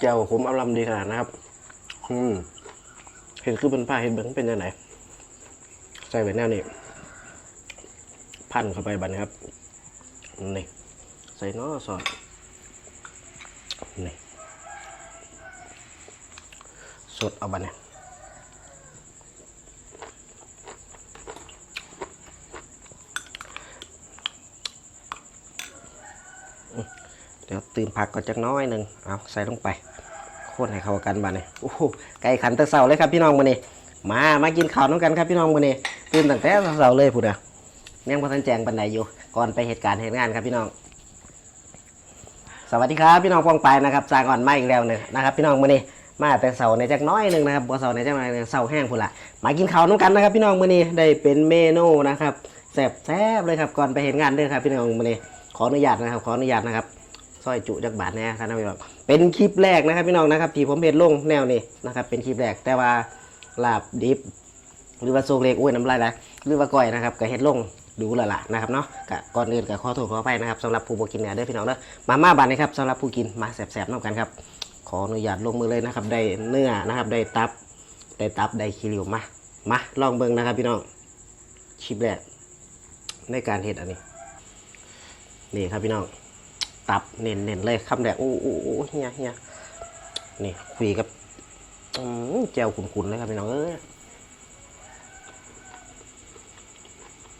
เจ้าผมอารมณ์ดีขนาดนะครับ อืมเห็นคือเป็นผ้าเห็นเบิ้งเป็นยังไงใส่ไว้แนวนี้พันเข้าไปบันครับนี่ใส่เน้อสอดนี่สดเอาบันเนี่ย เดี๋ยวตื่มผักก่อนจักน้อยหนึ่งเอาใส่ลงไปโคตรให้เข้ากันบ้านนี่โอ้โหไก่ขันตะเสาเลยครับพี่น้องมื้อนี้มามากินข้าวน้ำกันครับพี่น้องมื้อนี้ตื่นตั้งแต่เสาเลยพูดอะยังบ่ทันแจงปันใดอยู่ก่อนไปเหตุการณ์เหตุงานครับพี่น้องสวัสดีครับพี่น้องปองไปนะครับจางอ่อนมาอีกแล้วหนึ่งนะครับพี่น้องมื้อนี้มาแต่เสาในจักน้อยหนึ่งนะครับบ่เสาในจักน้อยหนึ่งเสาแห้งพุ่นละมากินข้าวน้ำกันนะครับ พี่น้องมื้อนี้ได้เป็นเมนูนะครับแซ่บแซ่บเลยครับก่อนไปเหตุงานเด้อครับพี่น้องมื้อนี้ขออนุญาตนะครับขออนุญาตนะครับ ซอยจุจักบาทแน่ครับพี่น้องเป็นคลิปแรกนะครับพี่น้องนะครับที่ผมเห็นลงแนวนี้นะครับเป็นคลิปแรกแต่ว่าลาบดิบหรือว่าโซเล็กอุ้ยน้ำลายไหลหรือว่าก้อยนะครับก็เห็ดลงดูแล้วล่ะนะครับเนาะก็ก่อนอื่นก็ขอโทษขออภัยนะครับสำหรับผู้บกินเนื้อเด้อพี่น้องเด้อมาม่าบานนะครับสำหรับผู้กินมาแสบๆน้ำกันครับขออนุญาตลงมือเลยนะครับ ได้เนื้อนะครับได้ตับได้ตับได้ขี้ริ้วมามาลองเบิ่งนะครับพี่น้องคลิปแรกในการเห็ดอันนี้ นี่ครับพี่น้อง ตับเน้นเน้นๆเลยคำแรกโอ้โอ้โอ้เฮียเฮียนี่คุยกับแจวขุนๆเลยครับพี่น้องเอ้ย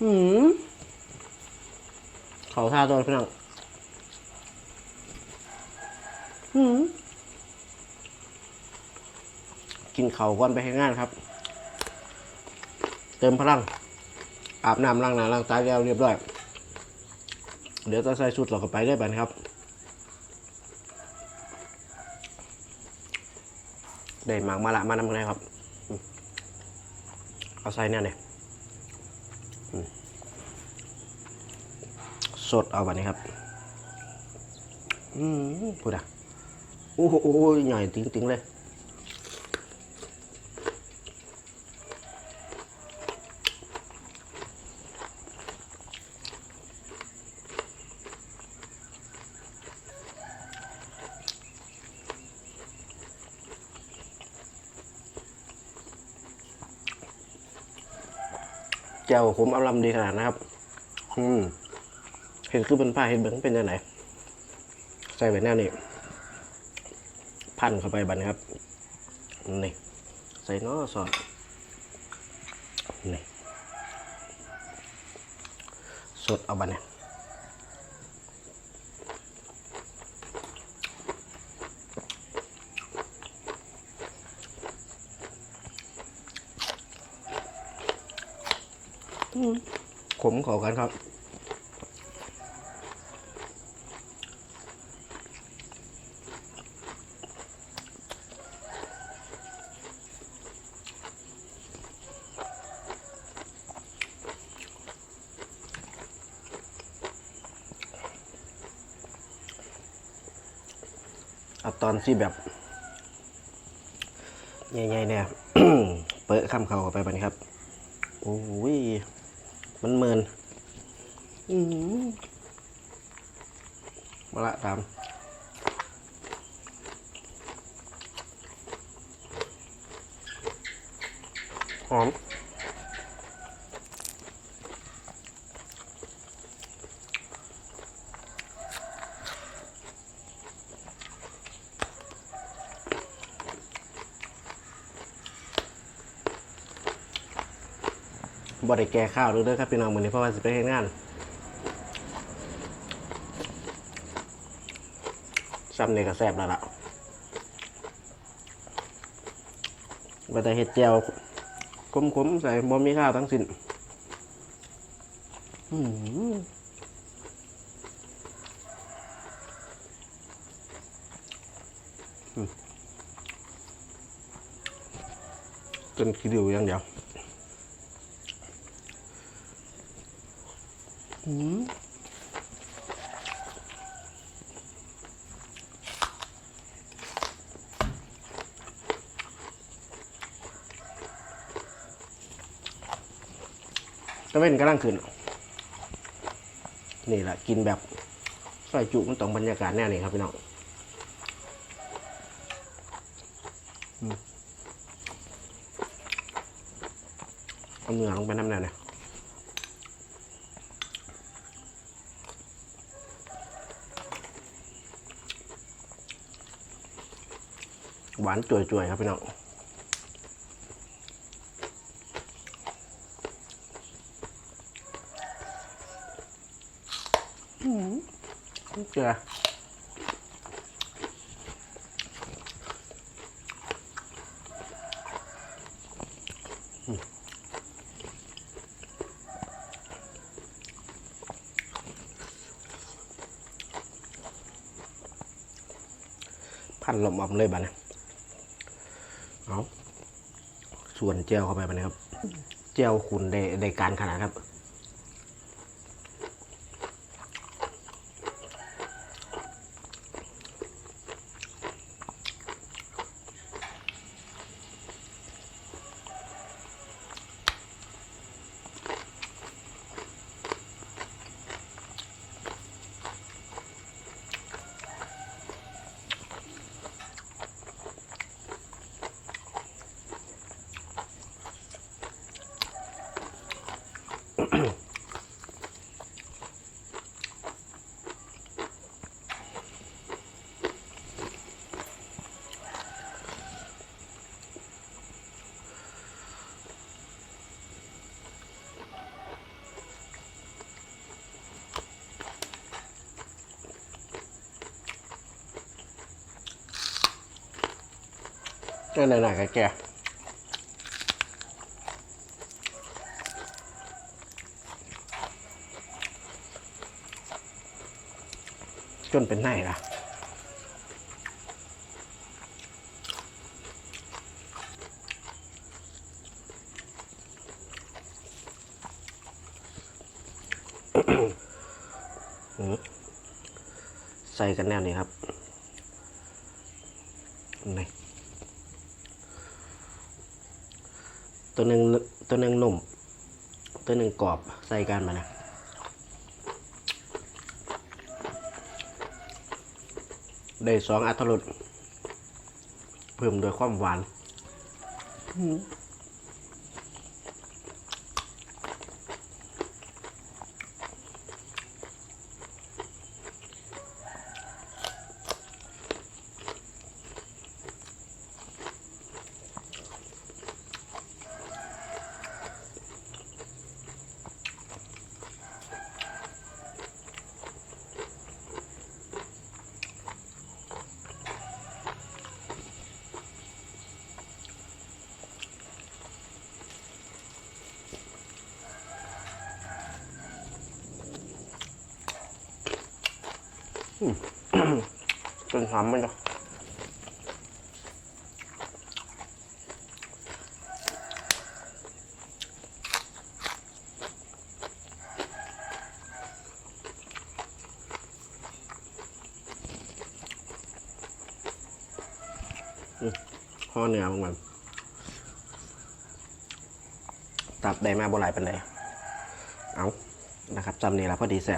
หืมเขาท่าตัวพี่น้องหืมกินเขาก่อนไปให้งานครับ เติมพลัง อาบน้ำล้างหน้าล้างตาแล้วเรียบร้อย เดี๋ยวจะใส่ชุดเราก็ไปได้บันครับ ได้หมากมาละมานำกันเลยครับ เอาใส่เนี่ยเนี่ยสดเอาบันนี้ครับ อืมพูดอะโอ้โหโอ้โหใหญ่จริงๆเลย แจวขมอารมดีขนาดนะครับ อืมเห็นคือเป็นผ้าเห็นเบิ้งเป็นยังไงใส่ไว้แนวนี้พันเข้าไปบันครับนี่ใส่เน้อซอสนี่สดเอาบันเนี่ย ขมเขอกันครับเอาตอนที่แบบใหญ่ๆเนี่ยเปิดคำเขาเขาไปบันครับ โอ้ย มันเมินอืมมาละตามหอม บ่ได้แกข้าวเลยเด้อครับพี่น้องมือนี้เพราะว่าสิไปเฮ็ดงานซ้ำนี่ก็แซ่บแล้วล่ะว่าแต่เฮ็ดแจ่วขมๆใส่บ่มีข้าวทั้งสิ้นอืมจนคิดอยู่อย่างเดียว อืมตะเว้นกำลังขึ้น นี่แหละกินแบบใส่จุมันต้องบรรยากาศแน่นี่ครับพี่น้องเอาเนื้อลงไปน้ำแน่เนี่ย หวานจ่วยๆครับพี่น้องเกลืออืมพันลมออมเลยบ้านะ เอาส่วนเจลเข้าไปไปนะครับเจลคุณได้ได้การขนาดครับ หนๆกับแกจนเป็นไหนล่ะใส่กันแนวนี้ครับนี่ ตัวหนึ่งตัวหนึ่งหนุ่ม ตัวหนึ่งกรอบใส่กันมานะได้สองอัตรสเพิ่มด้วยความหวาน จนหอมมันเนาะอืมห่อเนื้อมันตับได้มาบ่หลายเป็นไรเอานะครับจำนี่แล้วพอดีเสร็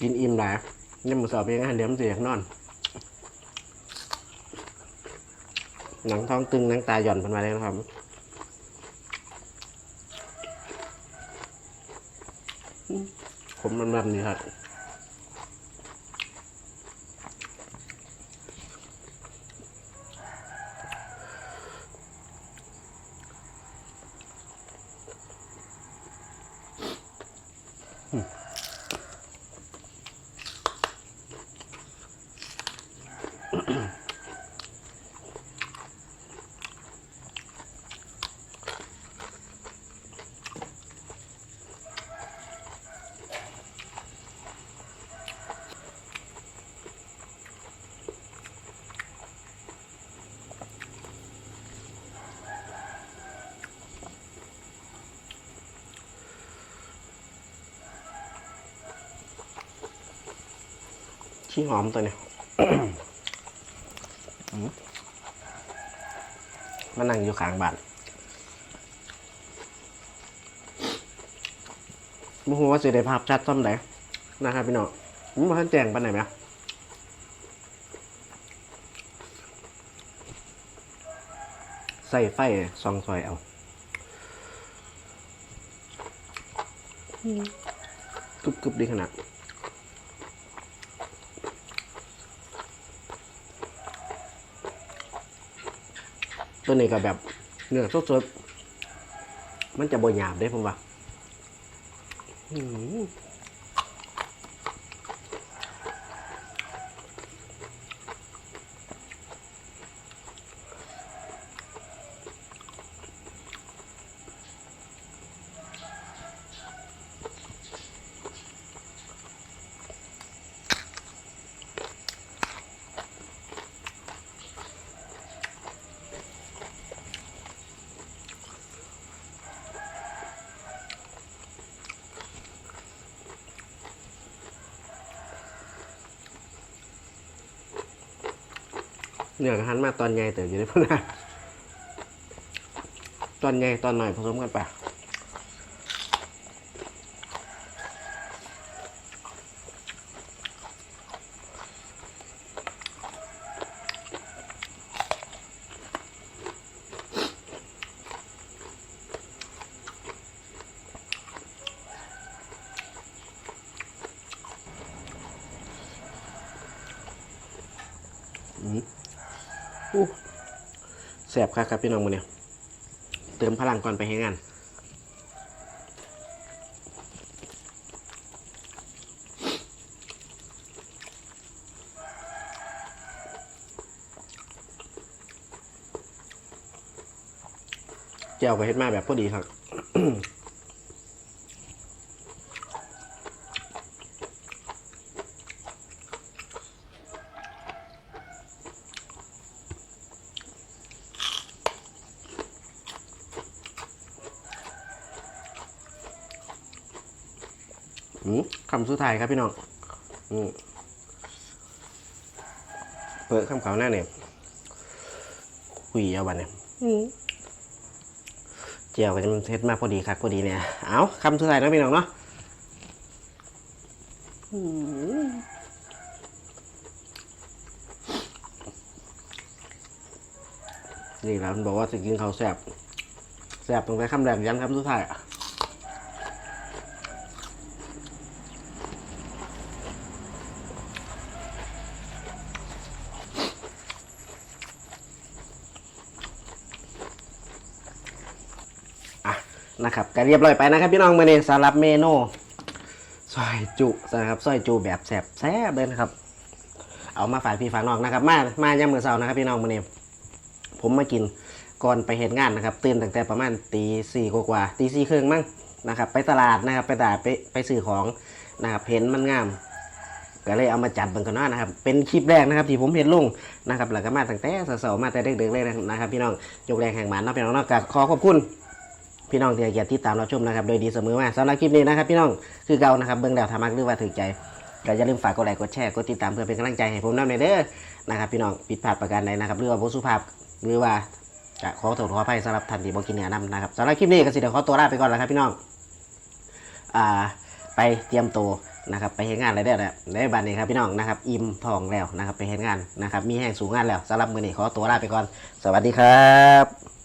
กินอิ่มหลายนี่มือสอบเองอาหารเดี๋ยวมันเสียนอน หนังท้องตึงหนังตาหย่อนเป็นมาเลยนะครับผมมันแบบนี้ครับ ขี้หอมตัวเนี้ยอืมมานั่งอยู่ข้างบ้านบ่ฮู้ว่าสิได้ภาพชัดซ่อมใดนะครับพี่น้องมันบ่ทันแจ้งปานไหนไหมใส่ไฟซองซอยเอากรุบกรุบดีขนาด ตัวนี้ก็แบบเนื้อสดๆมันจะบ่หยาบได้ผมว่า เนื้อกหันมาตอนใหญ่แต่อยู่ในพนะตอนใหญ่ตอนหน่อยผสมกันไปอู้ แสบครับครับพี่น้องมือเนี่ยเติมพลังก่อนไปให้งานเจ้าไปเฮ็ดมาแบบพอดีครับ คำสุดท้ายครับพี่น้องอืมเปิดคำเขาหน้าเนี่ยคุยเอาบันเนี่ยเจียวก็จะมันเทสมาพอดีครับพอดีเนี่ย เอาคำสุดท้ายนะพี่น้องเนาะนี่แหล้วมันบอกว่าจะกินเขาแซ่บแซ่บตรงไหนคำแรกยันคำสุดท้ายอะอะนะครับ ก็เรียบร้อยไปนะครับพี่น้องมื่อนี้สำหรับเมนูซอยจุนะครับซอยจุแบบแสบแซ่บเลยนะครับ เอามาฝากพี่ฝากน้องนะครับ มามาย่ามมือเสาร์นะครับพี่น้องมื่อนี้ผมมากินก่อนไปเหตุงานนะครับตื่นตั้งแต่ประมาณตีสี่กว่าตีสี่ครึ่งมั้งนะครับไปตลาดนะครับไปตลาดไปไปซื้อของนะครับเห็นมันงามก็เลยเอามาจัดเบิ่งกันหน้านะครับ เป็นคลิปแรกนะครับที่ผมเห็นลงนะครับแล้วก็มาตั้งแต่สาร์ๆมาแต่เด็กๆเลยนะครับ พี่น้องยกแรงแห่งหมันเนาะพี่น้องเนาะก็ขอขอบคุณ พี่น้องที่ให้เกียรติติดตามเราชมนะครับโดยดีเสมอมาสำหรับคลิปนี้นะครับ พี่น้องคือเก่านะครับเบื้องดาวทามักหรือว่าถือใจก็อย่าลืมฝากกดไลค์กดแชร์กดติดตามเพื่อเป็นกำลังใจให้ผมนำในเด้อนะครับพี่น้องผิดพลาดประการใดนะครับหรือว่าบ่สุภาพหรือว่าจะขอโทษขออภัยสำหรับท่านที่บ่กินเนื้อนำนะครับสำหรับคลิปนี้ก็สิเดี๋ยวขอตัวลาไปก่อนแล้วครับพี่น้องอ่าไปเตรียมตัวนะครับไปเฮ็ดงานอะไรได้แล้วในบัดนี้ครับพี่น้องนะครับอิ่มทองแล้วนะครับไปเฮ็ดงานนะครับมีแห้งสูงงานแล้วสำหรับมือนี้ขอตัวลาไปก่อน สวัสดีครับ